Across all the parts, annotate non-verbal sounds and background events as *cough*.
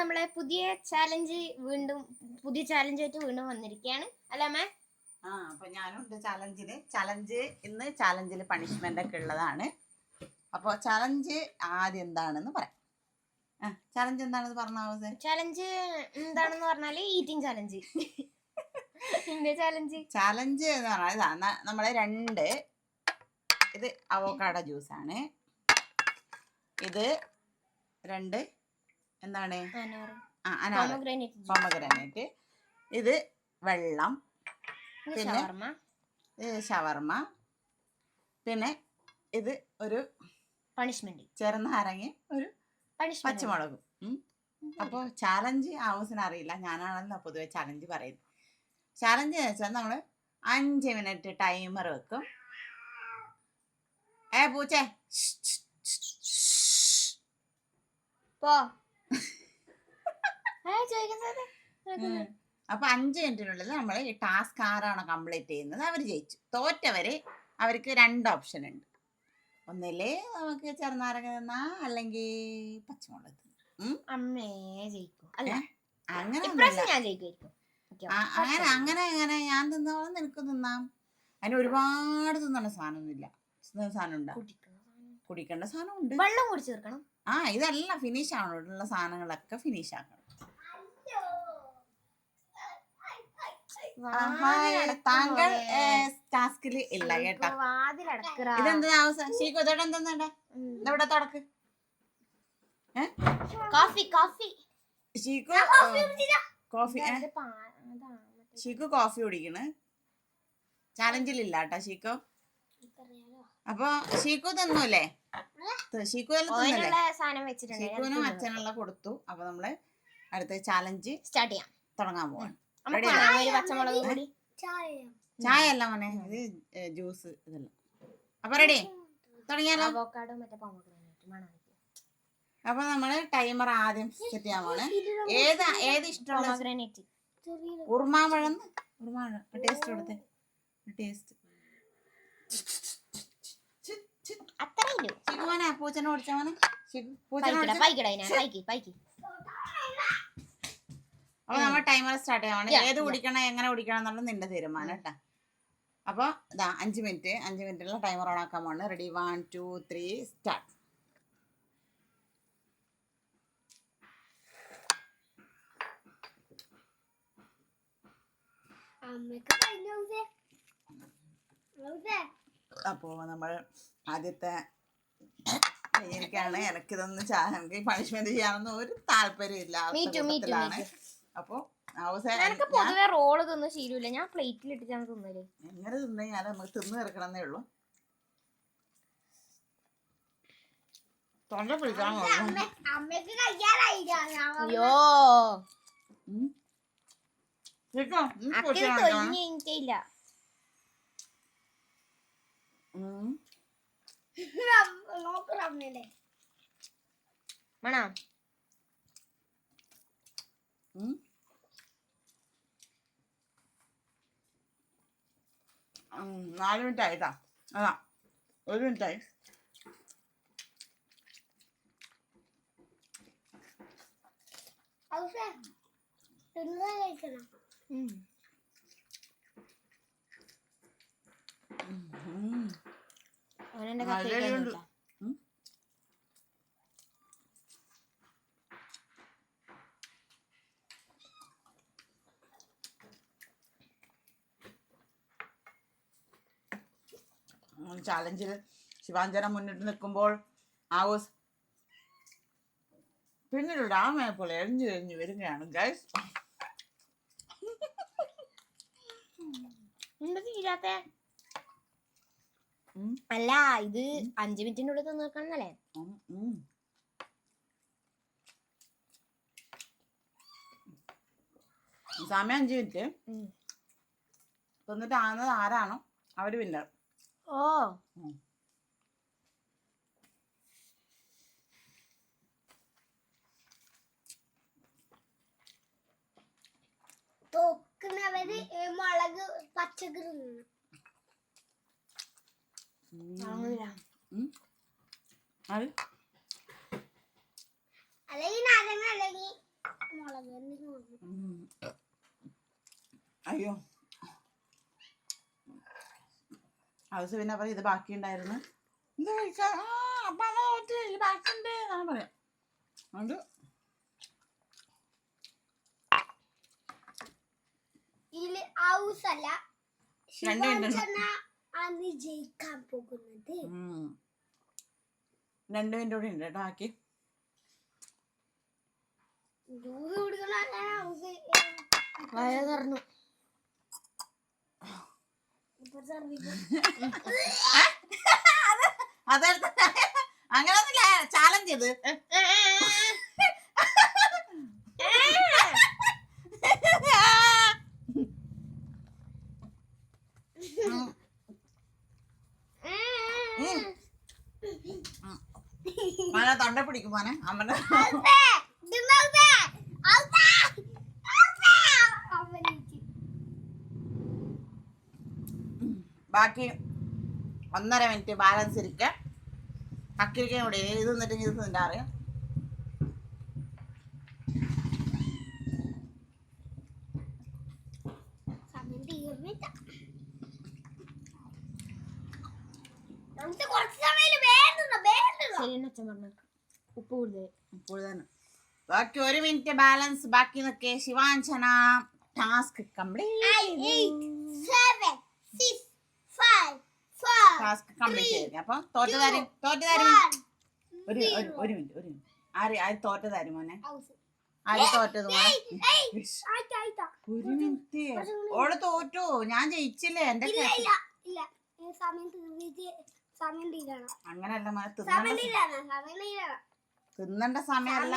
നമ്മളെ പുതിയ ചാലഞ്ച് വീണ്ടും പുതിയ ചാലഞ്ച് ആയിട്ട് വീണ്ടും വന്നിരിക്കുകയാണ് അല്ല മാം ആ അപ്പൊ ഞാനുണ്ട് ചാലഞ്ചിൽ ചലഞ്ച് ഇന്ന് ചാലഞ്ചിൽ പണിഷ്മെന്റ് ഒക്കെ ഉള്ളതാണ്. അപ്പോൾ ചലഞ്ച് ആദ്യം എന്താണെന്ന് പറയാം. ചാലഞ്ച് എന്താണെന്ന് പറഞ്ഞാൽ ചാലഞ്ച് എന്താണെന്ന് പറഞ്ഞാൽ ഈറ്റിംഗ് ചാലഞ്ച് ചാലഞ്ച് ചാലഞ്ച് എന്ന് പറഞ്ഞാൽ നമ്മളെ രണ്ട് ഇത് അവോക്കാഡോ ജ്യൂസാണ് ഇത് രണ്ട് എന്താണ്? പോമഗ്രാനൈറ്റ് ഇത് വെള്ളം. പിന്നെ? ഷവർമ. പിന്നെ ഇത് ഒരു പണിഷ്മെന്റ് ചെറുനാരങ്ങ ഒരു പച്ചമുളകും. അപ്പോൾ ചാലഞ്ച് ആവശ്യം അറിയില്ല. ഞാനാണെന്ന് പൊതുവെ ചാലഞ്ച് പറയുന്നത് ചാലഞ്ച് എന്ന് വെച്ചാൽ നമ്മൾ അഞ്ച് മിനിറ്റ് ടൈമർ വെക്കും. ഏ പൂച്ചേ. പോ. അപ്പൊ അഞ്ച് മിനിറ്റിനുള്ളിൽ നമ്മൾ ഈ ടാസ്ക് ആരാണോ കംപ്ലീറ്റ് ചെയ്യുന്നത്. അവർ ജയിച്ചു. തോറ്റവരെ അവർക്ക് രണ്ട് ഓപ്ഷൻ ഉണ്ട്. ഒന്നില്ലേ നമുക്ക് ചെറുനാരങ്ങ തിന്നാ അല്ലെങ്കിൽ പച്ചമുളക് അമ്മേ ജയിക്കും. അല്ല അങ്ങനെ അങ്ങനെ അങ്ങനെ അങ്ങനെ. ഞാൻ തിന്നോളം നിനക്ക് തിന്നാം. അതിന് ഒരുപാട് തിന്നണ സാധനമൊന്നുമില്ല. സാധനം ഉണ്ടാ. കുടിക്കേണ്ട സാധനം. ഉണ്ട് വെള്ളം കുടിച്ചു തീർക്കണം. ആ ഇതെല്ലാം ഫിനിഷ് ആവണം ഉള്ള സാധനങ്ങളൊക്കെ ഫിനിഷ് ആക്കണം. താങ്കൾ ടാസ്കിൽ ഇല്ല കേട്ടോ. ഇതെന്താ അവസാനം? ശീക്കു ഇതോടെ എന്താ ഇതെവിടെ തുടക്ക്. Coffee coffee. Sheeku coffee? Sheeku coffee കുടിക്കണ്. ചാലഞ്ചിലില്ല കേട്ടോ ഷീക്കു അപ്പൊ ഷീക്കു തന്നൂല്ലേ? ഷീക്കു ഷീക്കുവിനും അച്ഛനുള്ള കൊടുത്തു. അപ്പൊ നമ്മൾ അടുത്ത ചാലഞ്ച് സ്റ്റാർട്ട് ചെയ്യാം. തുടങ്ങാൻ പോവാണ്. പച്ചമുളക് ചായ. അല്ല മോനെ ഇത് ജ്യൂസ് ഇതെല്ലാം അപ്പൊ റെഡി? തുടങ്ങിയാലോ? അപ്പൊ നമ്മൾ ടൈമർ ആദ്യം സെറ്റ് ചെയ്യാൻ പോണേ ഏത് ഏത് ഇഷ്ടമുള്ള പോമഗ്രാനൈറ്റ് ഉറുമാമ്പഴം ഉറുമാമ്പഴം ടേസ്റ്റ് കൊടുത്തേ. ടേസ്റ്റ് ശിഖുമോനെ പൂച്ചനെ ഓടിച്ച മോനെ ശിഖു പൂച്ചനെ പൈക്കട പൈക്ക് പൈക്ക്. അപ്പൊ നമ്മൾ ടൈമർ സ്റ്റാർട്ട് ചെയ്യണം ഏത് കുടിക്കണം എങ്ങനെ കുടിക്കണം എന്നുള്ളത് നിന്റെ തീരുമാനം കേട്ടാ. അപ്പൊ ഇതാ അഞ്ച് മിനിറ്റ് അഞ്ച് മിനിറ്റുള്ള ടൈമർ ഓൺ ആക്കാൻ പോണ് ready one two three start അപ്പൊ നമ്മൾ ആദ്യത്തെ എനിക്കാണ് എനിക്കിതൊന്നും ചാ- എനിക്ക് പണിഷ്മെന്റ് ചെയ്യാനൊന്നും ഒരു താല്പര്യമില്ല. അപ്പൊ അവസാനം എനിക്ക് പൊതുവെ റോൾ തിന്ന് ശീലമില്ല ഞാൻ പ്ലേറ്റിൽ ഇട്ടിട്ടാണ് തിന്നൽ. എങ്ങനെ തിന്നു ഞാൻ നമുക്ക് തിന്നു തീർക്കണമെന്നേ ഉള്ളൂ. തൊണ്ട പിടിക്കാൻ അയ്യോ. എനിക്കില്ല *laughs* മണാ നാല് മിനിറ്റ് ആയിട്ടാ അതാ ഒരു. അവനെന്റെ ഉം. ചാലഞ്ചിൽ ശിവാഞ്ജന മുന്നിട്ട് നിൽക്കുമ്പോൾ ആവോസ് പിന്നീട് ഡാമയെ പോലെ എഴിഞ്ഞു എഴിഞ്ഞു വരികയാണ് ഗൈസ് അല്ല ഇത് അഞ്ചു മിനിറ്റിനുള്ളിൽ ഉള്ളിൽ തിന്നു തീർക്കണമെന്നല്ലേ സമയം അഞ്ചു മിനിറ്റ്. തന്നിട്ട് തിന്നിട്ട് ആകുന്നത് ആരാണോ? അവർ വിന്നർ ഓ തോക്കുന്നവര് ഈ മുളക് പച്ചക്കറി അല്ലെങ്കിൽ നാരങ്ങ അല്ലെങ്കിൽ മുളക് എന്തെങ്കിലും. അയ്യോ. ഹൗസ് പിന്നെ പറയും ഇത് ബാക്കിയുണ്ടായിരുന്നു. ആ അപ്പൊ അമ്മ ഇത് ബാക്കിയുണ്ട് എന്നാണ് പറയാം. അത് ഇതിൽ ഹൗസ് അല്ല. ജയിക്കാൻ പോകുന്നത്. രണ്ട് മിനിറ്റ് കൂടി ഉണ്ട് കേട്ടോ ബാക്കി. ദൂരെ അതെടുത്ത അങ്ങനൊന്നുമില്ല ചാലഞ്ച് ചെയ്ത് തൊണ്ട പിടിക്കും മോനെ ബാക്കി ഒന്നര മിനിറ്റ് ബാലൻസ് ഇരിക്കുക കക്കിരിക്കാൻ കൂടി ഇത് നിന്നിട്ട് ഇത് നിന്റെ അറിയാം? സമയം തീർന്നില്ല. നമുക്ക് കുറച്ച് സമയം വേണ്ടുന്ന വേണ്ടുന്ന ശരി അച്ഛൻ പറഞ്ഞു ഉപ്പ് കൂടുതൽ ബാക്കി ഒരു മിനിറ്റ് ബാലൻസ് ബാക്കി നിൽക്കേ Shivanjana task complete task complete ചെയ്തേ അപ്പൊ തോറ്റതാരും തോറ്റതാരും. ഒരു ഒരു- ഒരു മിനിറ്റ് ഒരു മിനിറ്റ്. ആര് ആര് തോറ്റതാരും മോനെ. ആര് തോറ്റത് മോനെ. ഒരു മിനിറ്റ്. ഓൾ തോറ്റു. ഞാൻ ജയിച്ചില്ലേ? എന്റെ. അങ്ങനല്ല മോനെ തിന്നണ്ട സമയല്ല സമയമല്ല.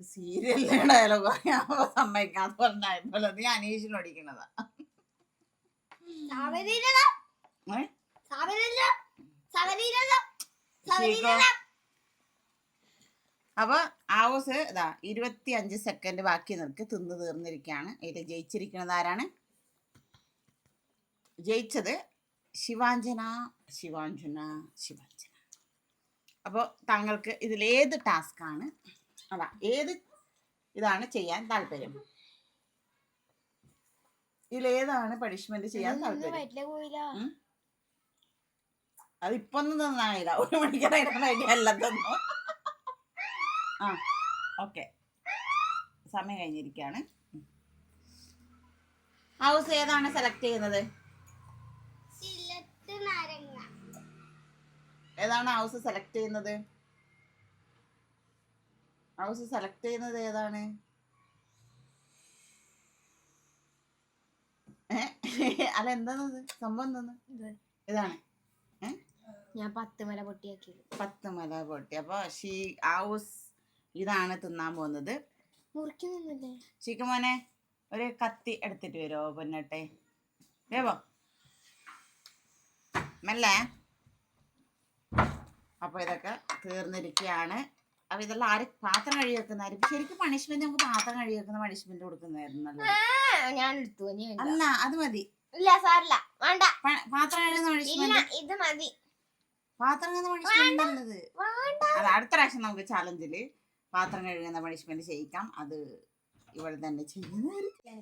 സീരിയലിലെ ഡയലോഗ് സമ്മതിക്കാത്ത പറഞ്ഞായപ്പോൾ നീ അനീഷിന് അപ്പൊ ആവോസ് ഇതാ ഇരുപത്തി അഞ്ച് സെക്കൻഡ് ബാക്കി നിൽക്ക്. തിന്നു തീർന്നിരിക്കുകയാണ്. ഇതിൽ ജയിച്ചിരിക്കുന്നത് ആരാണ്? ജയിച്ചത് ശിവാഞ്ജന ശിവാഞ്ജന ശിവാഞ്ജന. അപ്പോൾ താങ്കൾക്ക് ഇതിൽ ഏത് ടാസ്ക് ആണ്? അതാ ഏത് ഇതാണ് ചെയ്യാൻ താല്പര്യം? ഇതിലേതാണ് പണിഷ്മെന്റ് ചെയ്യാൻ താല്പര്യം? വയറ്റിലെ നന്നായില്ല ഒരു മണിക്കൂറായിട്ട് എല്ലാം തന്നു. ആ ഓക്കെ. സമയം കഴിഞ്ഞിരിക്കാണ്. ഹൗസ് ഏതാണ് സെലക്ട് ചെയ്യുന്നത്. ഏതാണ് ഹൗസ് സെലക്ട് ചെയ്യുന്നത്? ഹൗസ് സെലക്ട് ചെയ്യുന്നത് ഏതാണ്? അല്ല എന്താണത് സംഭവം എന്താണ്? ഇതാണ്. ഞാൻ പത്ത് മല പൊട്ടിയാക്കി. പത്ത് മല പൊട്ടി. അപ്പൊ ഷീ ഹൗസ് ഇതാണ് തിന്നാൻ പോകുന്നത്. മുറിക്കുന്നില്ലേ ചിക്കുമോനെ ഒരു കത്തി എടുത്തിട്ട് വരുമോ പൊന്നട്ടെ. വേവോ? മെല്ലെ. അപ്പൊ ഇതൊക്കെ തീർന്നിരിക്കുകയാണ് അപ്പൊ ഇതെല്ലാം ആര് പാത്രം കഴുകി വെക്കുന്ന ആര് ശരിക്കും പണിഷ്മെന്റ് നമുക്ക് പാത്രം കഴുകി വെക്കുന്ന പണിഷ്മെന്റ് കൊടുക്കുന്നതായിരുന്നു ഞാൻ എടുത്തു. അല്ല അത് മതി. ഇല്ല സാറില്ല വേണ്ട. പാത്രം കഴുകുന്ന പണിഷ്മെന്റ് ഇത് മതി. പാത്രം കഴുകുന്ന പണിഷ്മെന്റ് അത് അടുത്ത പ്രാവശ്യം നമുക്ക് ചാലഞ്ചിൽ പാത്രം കഴുകുന്ന പണിഷ്മെന്റ് ചെയ്യിക്കാം. അത് ഇവിടെ തന്നെ ചെയ്യുന്നതായിരിക്കും.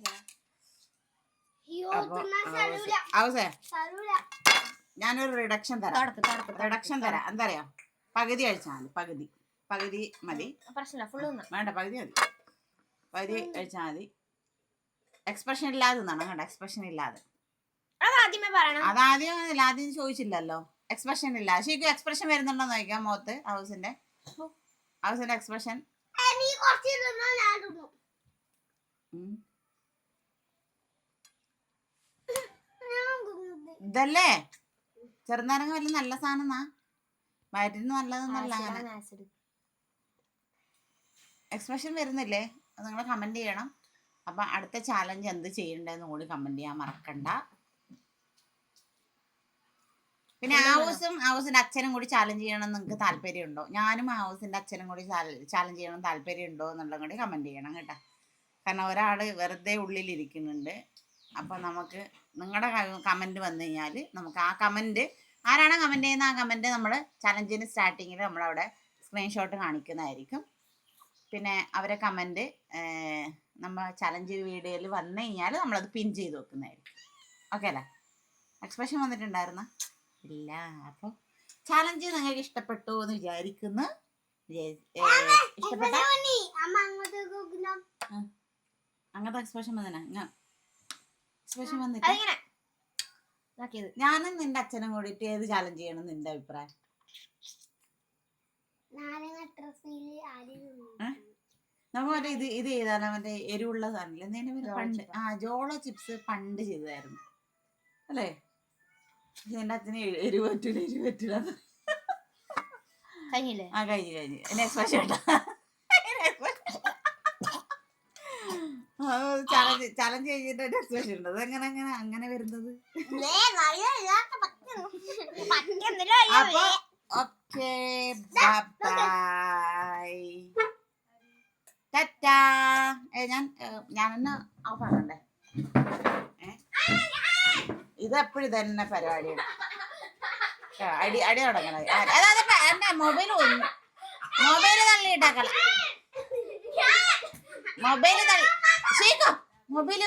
ഞാനൊരു റിഡക്ഷൻ തരാം. റിഡക്ഷൻ തരാം. എന്താ പറയാ പകുതി അഴിച്ചാൽ മതി. പകുതി. പകുതി മതി. വേണ്ട പകുതി മതി. പകുതി അഴിച്ചാൽ മതി. എക്സ്പ്രഷൻ ഇല്ലാതെ എന്നാണ് കേട്ടോ. എക്സ്പ്രഷൻ ഇല്ലാതെ. പറയണം. അതാദ്യം ആദ്യം ചോദിച്ചില്ലല്ലോ. എക്സ്പ്രഷൻ ഇല്ല. ശരിക്കും എക്സ്പ്രഷൻ വരുന്നുണ്ടോ നോക്കാം മുഖത്ത് ഹൗസിന്റെ. ഹൗസിന്റെ എക്സ്പ്രഷൻ. ഇതല്ലേ? ചെറുനാരങ്ങ വല്ല നല്ല സാധനം വയറ്റിന് നല്ലതെന്നല്ല അങ്ങനെ. എക്സ്പ്രഷൻ വരുന്നില്ലേ? അത് നിങ്ങൾ കമന്റ് ചെയ്യണം. അപ്പം അടുത്ത ചാലഞ്ച് എന്ത് ചെയ്യണ്ടെന്ന് കൂടി കമന്റ് ചെയ്യാൻ മറക്കണ്ട. പിന്നെ ഹൗസും ഹൗസിന്റെ അച്ഛനും കൂടി ചാലഞ്ച് ചെയ്യണം നിങ്ങൾക്ക് താല്പര്യമുണ്ടോ? ഞാനും ഹൗസിന്റെ അച്ഛനും കൂടി ചാലഞ്ച് ചെയ്യണം താല്പര്യമുണ്ടോ എന്നുള്ളത് കൂടി കമന്റ് ചെയ്യണം കേട്ടോ. കാരണം ഒരാൾ വെറുതെ ഉള്ളിലിരിക്കുന്നുണ്ട്. അപ്പം നമുക്ക് നിങ്ങളുടെ കമന്റ് വന്നു കഴിഞ്ഞാൽ നമുക്ക് ആ കമന്റ് ആരാണ് കമന്റ് ചെയ്യുന്ന ആ കമന്റ് നമ്മൾ ചലഞ്ചിന് സ്റ്റാർട്ടിങ്ങിൽ നമ്മളവിടെ സ്ക്രീൻഷോട്ട് കാണിക്കുന്നതായിരിക്കും. പിന്നെ അവരെ കമന്റ് നമ്മൾ ചലഞ്ച് വീഡിയോയിൽ വന്നു കഴിഞ്ഞാൽ നമ്മളത് പിൻ ചെയ്ത് വെക്കുന്നതായിരിക്കും. ഓക്കെ അല്ലേ? എക്സ്പ്രഷൻ വന്നിട്ടുണ്ടായിരുന്ന? ഇല്ല അപ്പോൾ ചാലഞ്ച് നിങ്ങൾക്ക് ഇഷ്ടപ്പെട്ടു എന്ന് വിചാരിക്കുന്നു. ഇഷ്ടപ്പെട്ട അങ്ങനത്തെ എക്സ്പ്രഷൻ വന്നിനാ എക്സ്പ്രഷൻ വന്നിട്ട്. അതിങ്ങനെ. നോക്കിയത് ഞാനും നിന്റെ അച്ഛനും കൂടിയിട്ട് ഏത് ചാലഞ്ച് ചെയ്യണം നിന്റെ അഭിപ്രായം? മറ്റേ ഇത് ഇത് ചെയ്താലോ? മറ്റേ എരിവുള്ള സാധനമില്ല? ജോളോ പണ്ട് ആ ജോളോ ചിപ്സ് പണ്ട് ചെയ്തായിരുന്നു അല്ലേ? എന്റെ അച്ഛന് എരിവ് പറ്റൂല എരിവ് പറ്റൂല കഴിഞ്ഞില്ലേ? ആ കഴിഞ്ഞു കഴിഞ്ഞു. എന്നെ എക്സ്പ്രഷൻ ചലഞ്ച് ചലഞ്ച് കഴിഞ്ഞിട്ട് എക്സ്പ്രഷൻ ഉണ്ട് അത് എങ്ങനെ അങ്ങനെ അങ്ങനെ വരുന്നത്? അപ്പൊ ഓക്കെ ബൈ ടാറ്റാ. ഞാൻ ഞാൻ ഓഫ് ഏ? ഇത് എപ്പോഴും തന്നെ പരിപാടിയാണ് അടി അടി തുടങ്ങണത്. അതായത് എന്നെ മൊബൈൽ മൊബൈൽ തള്ളിയിട്ടാക്കല മൊബൈൽ തള്ളി. ശീക്കോ *laughs* മൊബൈൽ